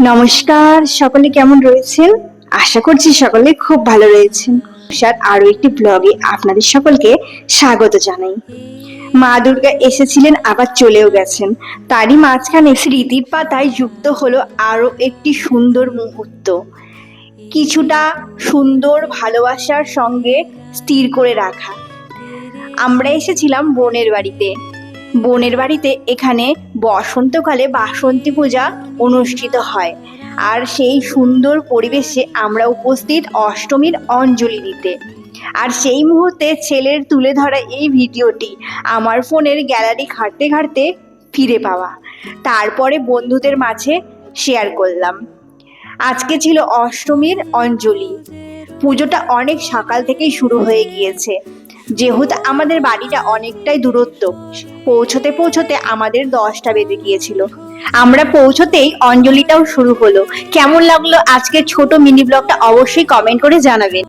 নমস্কার, সকলে কেমন রয়েছেন? আশা করছি সকলে খুব ভালো রয়েছেন। স্যার আরও একটি ব্লগে আপনাদের সকলকে স্বাগত জানাই। মা দুর্গা এসেছিলেন, আবার চলেও গেছেন। তারই মাঝখানে স্মৃতির পাতায় যুক্ত হলো আরও একটি সুন্দর মুহূর্ত। কিছুটা সুন্দর ভালোবাসার সঙ্গে স্থির করে রাখা। আমরা এসেছিলাম বোনের বাড়িতে। বোনের বাড়িতে এখানে বসন্তকালে বাসন্তী পূজা অনুষ্ঠিত হয়। আর সেই সুন্দর পরিবেশে আমরা উপস্থিত অষ্টমীর অঞ্জলি দিতে। আর সেই মুহূর্তে ছেলের তুলে ধরা এই ভিডিওটি আমার ফোনের গ্যালারি ঘাঁটতে ঘাঁটতে ফিরে পাওয়া। তারপরে বন্ধুদের মাঝে শেয়ার করলাম। আজকে ছিল অষ্টমীর অঞ্জলি। পুজোটা অনেক সকাল থেকেই শুরু হয়ে গিয়েছে। যেহেতু আমাদের বাড়িটা অনেকটাই দূরত্ব, পৌঁছতে পৌঁছতে আমাদের দশটা বেজে গিয়েছিল। আমরা পৌঁছতেই অঞ্জলিটাও শুরু হলো। কেমন লাগল আজকের ছোট মিনি ব্লগটা অবশ্যই কমেন্ট করে জানাবেন।